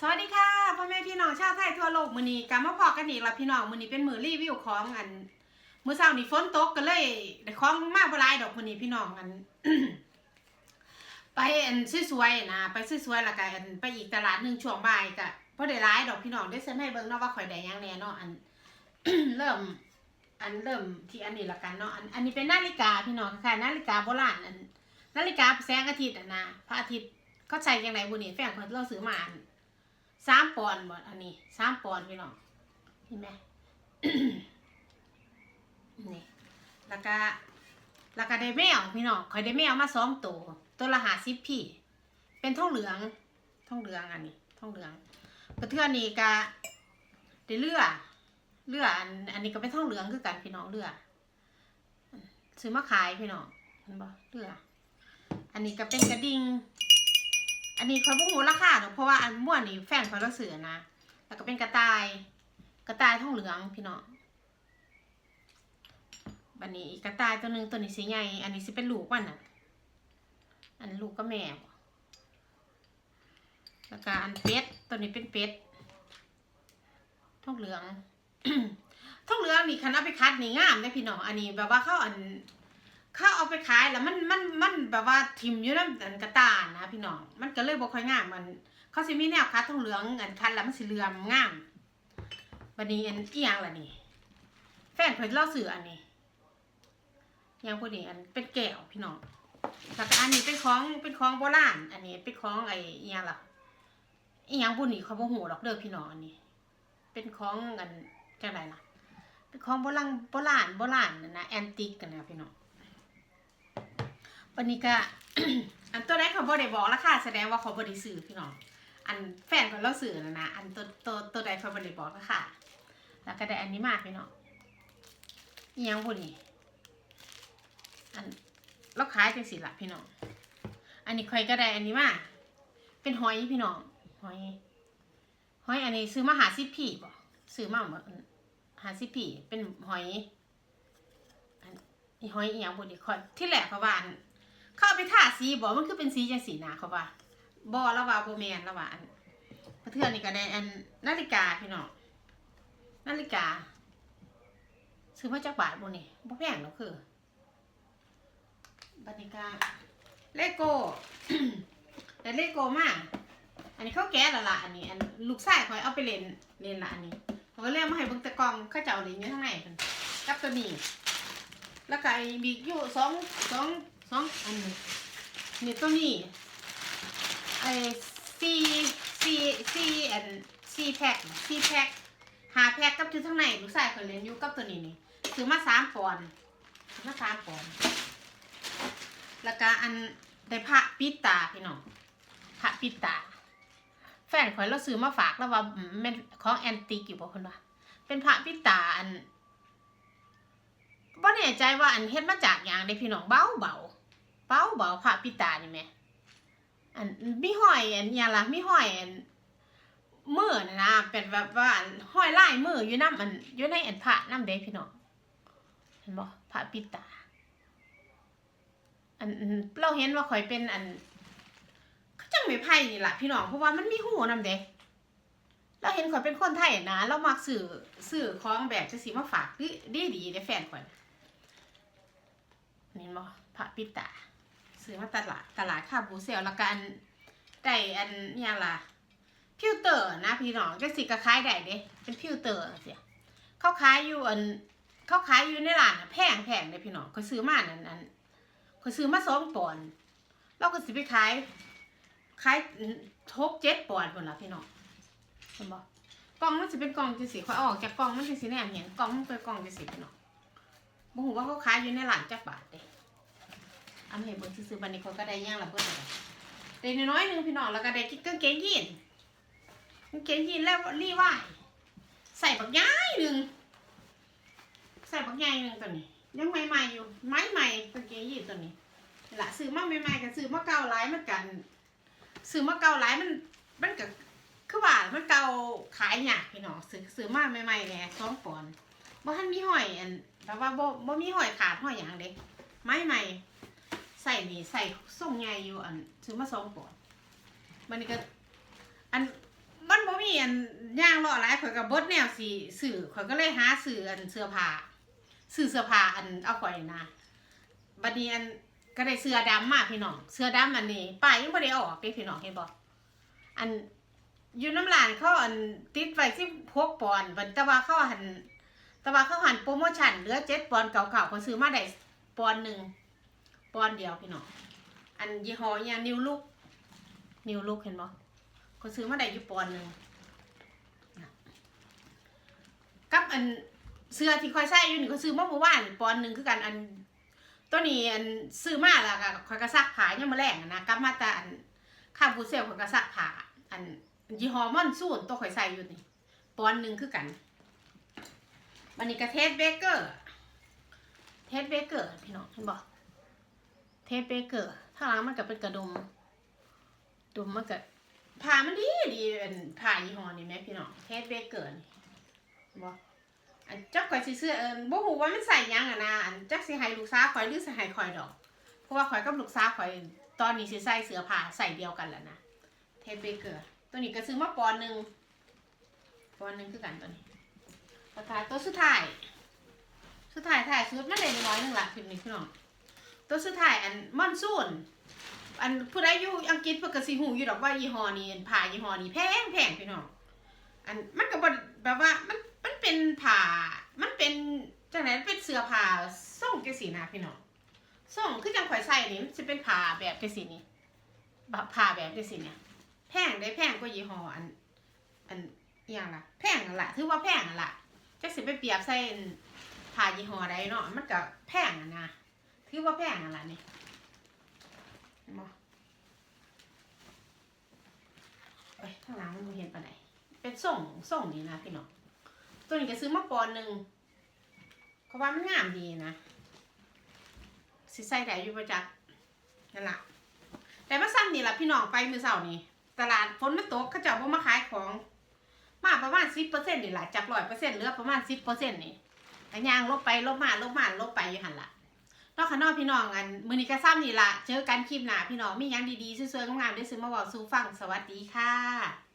สวัสดีค่ะพ่อแม่พี่น้องชาวไทยทั่วโลกมื้อนี้กลับมาพอกันอีกแล้วพี่น้องมื้อนี้เป็นมื้อรีวิวของอันมื้อเช้านี้ฝนตกก็เลยได้ของมาบ่หลายดอกมื้อนี้พี่น้องอัน ไปอันสวยๆนะไปสวยๆแล้วก็อันไปอีกตลาดหนึงช่วงบ่ายก็บ่ได้หลายดอกพี่น้องได้เซ็นให้เบิ่งเนาะว่าข่อยได้หยังแน่เนาะอัน เริ่ม อันเริ่มที่อันนี้ละกันเนาะอันอันนี้เป็นนาฬิกาพี่น้องค่ะนาฬิกาโบราณอันนาฬิกาแสงอาทิตย์อะนะพระอาทิตย์เขาใช้ยังไงบุนี่แฟนเพิ่นเราซื้อมาอัน สามปอนด์บ่อันนี้สามปอนด์พี่น้องเห็นไหมนี่แล้วก็แล้วก็ได้แมวพี่น้องคอยได้แมวมาสองตัวตัวละหาสิบพี่ เป็นทองเหลืองทองเหลืองอันนี้ทองเหลืองกระเทือนนี่ก็ได้เลือเลืออันอันนี้ก็เป็นทองเหลืองคือกันพี่น้องเลือซื้อมาขายพี่น้องเห็นบ่เลืออันนี้ก็เป็นกระดิ่ง อันนี้คอยบ่ฮู้ราคาดอกเพราะว่าอันม่วนนี่แฟนคอยเราซื้อนะ แล้วก็เป็นกระต่าย กระต่ายทองเหลืองพี่น้องบันนี้อีกกระต่ายตัวหนึ่งตัวนี้สีใหญ่ อันนี้สิเป็นลูกมันน่ะ อันลูกก็แม่แล้วก็อันเป็ด ตัวนี้เป็นเป็ดทองเหลืองทองเหลืองนี่คันเอาไปคัดนี่งามเลยพี่น้อง อันนี้แบบว่าเขาอัน เขาเอาไปขายแล้วมันมันมันแบบว่าทิมอยู่น้ำอันกระตานนะพี่น้องมันก็เลยบ่ค่อยงามมัน เขาสิมีแนวคัดทองเหลืองอันคัดแล้วมันสิเหลือมงามบัดนี้อันเอียงล่ะนี่ แฟนเพิ่นเล่าสื่ออันนี้อหยังพวกนี้อันเป็นแก้วพี่น้องแล้วก็อันนี้เป็นของเป็นของโบราณอันนี้เป็นของไอ้อียังล่ะอีหยังพวกนี้เขาบ่ฮู้ดอกเด้อพี่น้องอันนี้ เป็นของอันจังไดล่ะเป็นของโบราณโบราณโบราณนะแอนติกกันนะพี่น้อง วันนี้ก็อันตัวแรกเขาบ่ได้บอกราคาแสดงว่าเขาบ่ได้ซื้อพี่น้อง อันแฟนของเราซื้อนะนะ อันตัวตัวตัวใดเขาบ่ได้บอกราคาแล้วก็ได้อันนี้มากพี่น้องอียังพวกนี้อันเราขายจังสิละพี่น้อง อันนี้ใครก็ได้อันนี้มาเป็นหอยพี่น้องหอยหอยอันนี้ซื้อมาหาสิพี่บ่ซื้อมาบ่หาสิพี่เป็นหอยอันหอยอีหยังบ่ดีคอยที่แรกเขาว่าน เขาเอาไปทาสีบอกมันคือเป็นสีจังสีนะเขาว่าบอแล้วว่าโบแมนแล้วว่าอันเพื่อนนี่ก็ได้อันนาฬิกาพี่น้องนาฬิกา ซื้อมาจากบาทบนี่บ่แพงหรอกคือบันิกาเลโก้แต่เลโก้มากอันนี้เขาแก้ละละอันนี้ อันลูกชายคอยเอาไปเล่นเล่นละอันนี้เขาก็เรียกมาให้เบิ่งตะกองเขาเจ้าเล่นอยู่ข้างในเพิ่นกับตัวนี้ แล้วก็ไอ้บีอยู่สองสอง สองอันนี้นี่ตัวนี้ไอ้ซีซีซีอันซีแพ็คซีแพ็คหาแพ็คกับที่ข้างในลูกชายเคยเล่นอยู่กับตัวนี้นี่ซื้อมาสามปอนซื้อมาสามปอนแล้วก็อันได้พระปิดตาพี่น้องพระปิดตา แฟนข่อยเราซื้อมาฝากแล้วว่าแม่นของแอนติกอยู่บ่คนว่าเป็นพระปิดตาอัน บ่แน่ใจว่าอันเฮ็ดมาจากหยังเด้พี่น้องเบาเบาเบาเบาพระปิตานี่แหม่อันมีห้อยอันหยังล่ะมีห้อยอันมือน่ะนะเป็นแบบว่าห้อยลายมืออยู่นํอันอยู่ในอันพระนํเด้พี่น้องเห็นบ่พระปิตา อันเราเห็นว่าข่อยเป็นอันเขาจังไม่ไผ่นี่ละพี่น้องเพราะว่ามันมีหูนํเด้เราเห็นข่อยเป็นคนไทยนะเรามักซื้อซื้อของแบบจังซี่มาฝากดีดีดีเด้แฟนข่อย นี่บ่พระปิตาซื้อมาตลาดตลาดคาบูเซลแล้วก็อันได้อันอิหยังล่ะพิวเตอร์นะพี่น้องจังสิก็ขายได้เด้เป็นพิวเตอร์เสียเขาขายอยู่อันเขาขายอยู่ในร้านแพงแพงเลยพี่น้องเขาซื้อมานั่นอันเขาซื้อมาสองปอนด์เราก็สิไปขายขายทกเจ็ดปอนด์คนละพี่น้องเห็นบ่กล่องมันสิเป็นกล่องจังสิเขาอาออกจากกล่องมันจังสิแนมเห็นกล่องมันเป็นกล่องจังสิพี่น้อง บ่ฮู้ว่าเขาขายอยู่ในร้านจักบาทเด้อันนี้เบิ่งซื่อบัดนี้เขาก็ได้ย่างละเบิ่งได้น้อยหนึ่งพี่น้องแล้วก็ได้กางเกงยีนกางเกงยีนแล้วรีว่ายใส่บักย้ายหนึ่งใส่บักย้ายหนึ่งตัวนี้ ยังใหม่ๆอยู่ไม้ใหม่กางเกงยีนตัวนี้ละซื้อมาใหม่ๆก็ซื้อมาเก่าหลายมันกันซื้อมาเก่าหลายมันมันก็คือว่ามันเก่าขายยากพี่น้องซื้อซื้อมาใหม่ๆแหน่ยสองปอนด์ บ่ทันมีหอยอันแบบว่าบ่บ่มีหอยขาดหอยหยังเด้ไม้ใหม่ใส่นี่ใส่ส่งใหญ่อยู่อันซื้อมาสองปอนด์มันนี่ก็ อันบ่ย่างรอหลายข่อยก็บดแนวสิสื่อข่อยก็เลยหาสื่ออันเสื้อผ้าสื่อเสื้อผ้าอันเอาข่อยนะบัดนี้อันก็ได้เสื้อดำมาพี่น้องเสื้อดำอันนี้ป้ายยังบ่ได้ออกเด้พี่น้องเห็นบ่อันอยู่น้ำหลานเขาอันติดไว้ที่พกปอนบัดแต่ว่าเขาหัน แต่ว่าเขาหันโปรโมชั่นเหลือ7ปอนเก่าๆเขาซื้อมาได้ปอนหนึ่งปอนเดียวพี่น้องอันยี่ห้อเนี่ยนิวลุกนิวลุกเห็นบ่เขาซื้อมาได้อยู่ปอนหนึ่งกับอันเสื้อที่คอยใส่อยู่นี่ก็ซื้อมาเมื่อวานปอนหนึ่งคือกันอันตัวนี้อันซื้อมาแล้วก็คอยกระซักผ้ายังมาแรงนะกับมาแต่อันข้าวบูเซลคอยกระซักผ้าอันยี่ห้อมอนซูนตัวคอยใส่อยู่นี่ปอนหนึ่งคือกัน วันนี้ก็เทสเบเกอร์ เทสเบเกอร์พี่น้องเห็นบอกเทสเบเกอร์ถ้างหลังมันก็เป็นกระดุม ดุมมันก็ผ้ามันดีดีเป็นผ้ายี่ห้อนี่ไหมพี่น้องเทสเบเกอร์นี่บอันจักข่อยสิซื้อเอิ้นบ่ฮู้ว่ามันใส่ยังอะนะอันจักสิให้ลูกสาวข่อยหรือสิให้ข่อยดอก เพราะว่าข่อยกับลูกสาวข่อยตอนนี้สิใส่เสื้อผ้าใส่เดียวกันแล้วนะเทปเบเกอร์ ตัวนี้ก็ซื้อมาปอนหนึ่งปอนหนึ่งคือกันตัวนี้ ราคาตัวสุดท้าย สุดท้ายท้ายสุดมันได้น้อยนึงละพี่นี่พี่น้อง ตัวสุดท้ายอันมอนซูนอันผู้ใดอยู่อังกฤษเพิ่นก็สิฮู้อยู่ดอกว่ายี่ห้อนี้ผ้ายี่ห้อนี้แพงแพงพี่น้อง อันมันก็บ่แบบว่ามันมันเป็นผ้ามันเป็นจังไหนเป็นเสื้อผ้าส่งจังซี่นะพี่น้องส่งคือจังข่อยใส่นี่มันสิเป็นผ้าแบบจังซี่นี่แบบผ้าแบบจังซี่เนี่ยแพงได้แพงกว่ายี่ห้ออัน อันอย่างล่ะ แพงล่ะถือว่าแพงล่ะ จักสิไปเปรียบใส่ผ้ายี่ห้อใดเนาะมันก็แพงอะนะถือว่าแพงนั่นล่ะนี่เห็นบ่เอ้ยข้างหลังมันเห็นปานใดเป็นส่งส่งนี้นะพี่น้องตัวนี้ก็ซื้อมาปอนหนึ่งเขาว่ามันงามดีนะสิใส่ได้อยู่ประจักนั่นแหละแต่มาซ้ำนี่แหละพี่น้องไปมือเสาร์นี่ตลาดฝนมันตกเขาเจ้าบ่มาขายของ มาประมาณสิบเปอร์เซ็นต์นี่แหละจากร้อยเปอร์เซ็นต์เหลือประมาณสิบเปอร์เซ็นต์นี่แต่ยางลบไปลบมาลบมาลบไปอยู่หันละนอกขางนอกพี่น้องกันมือนี้ก็ซ้ำนี่ละเจอกันคลิปหน้าพี่น้องมีหยังดีๆสวยๆงามๆได้ซื้อมาบอกซูฟังสวัสดีค่ะ